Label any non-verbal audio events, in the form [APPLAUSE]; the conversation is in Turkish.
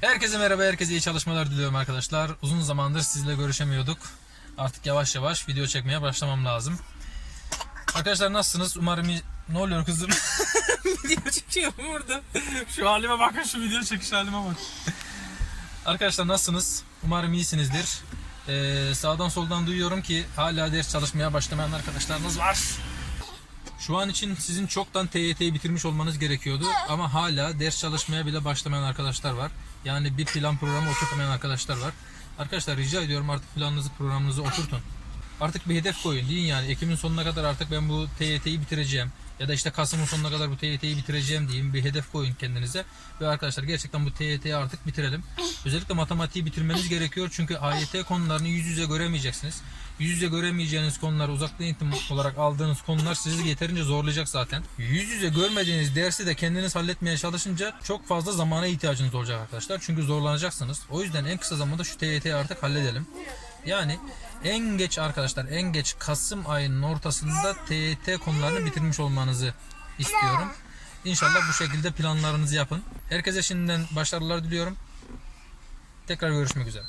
Herkese merhaba, herkese iyi çalışmalar diliyorum arkadaşlar. Uzun zamandır sizle görüşemiyorduk. Artık yavaş yavaş video çekmeye başlamam lazım. Arkadaşlar nasılsınız? Umarım iyi... Ne oluyor kızım? [LAUGHS] video çekiyorum burada. Şu halime bakın, şu video çekiş halime bak. Arkadaşlar nasılsınız? Umarım iyisinizdir. Ee, sağdan soldan duyuyorum ki hala ders çalışmaya başlamayan arkadaşlarınız var. Şu an için sizin çoktan TYT'yi bitirmiş olmanız gerekiyordu ama hala ders çalışmaya bile başlamayan arkadaşlar var. Yani bir plan programı oturtmayan arkadaşlar var. Arkadaşlar rica ediyorum artık planınızı programınızı oturtun. Artık bir hedef koyun deyin yani Ekim'in sonuna kadar artık ben bu TYT'yi bitireceğim. Ya da işte Kasım'ın sonuna kadar bu TYT'yi bitireceğim diyeyim bir hedef koyun kendinize. Ve arkadaşlar gerçekten bu TYT'yi artık bitirelim. Özellikle matematiği bitirmeniz gerekiyor çünkü AYT konularını yüz yüze göremeyeceksiniz. Yüz yüze göremeyeceğiniz konular, uzaktan eğitim olarak aldığınız konular sizi yeterince zorlayacak zaten. Yüz yüze görmediğiniz dersi de kendiniz halletmeye çalışınca çok fazla zamana ihtiyacınız olacak arkadaşlar. Çünkü zorlanacaksınız. O yüzden en kısa zamanda şu TYT'yi artık halledelim. Yani en geç arkadaşlar en geç Kasım ayının ortasında TYT konularını bitirmiş olmanızı istiyorum. İnşallah bu şekilde planlarınızı yapın. Herkese şimdiden başarılar diliyorum. Tekrar görüşmek üzere.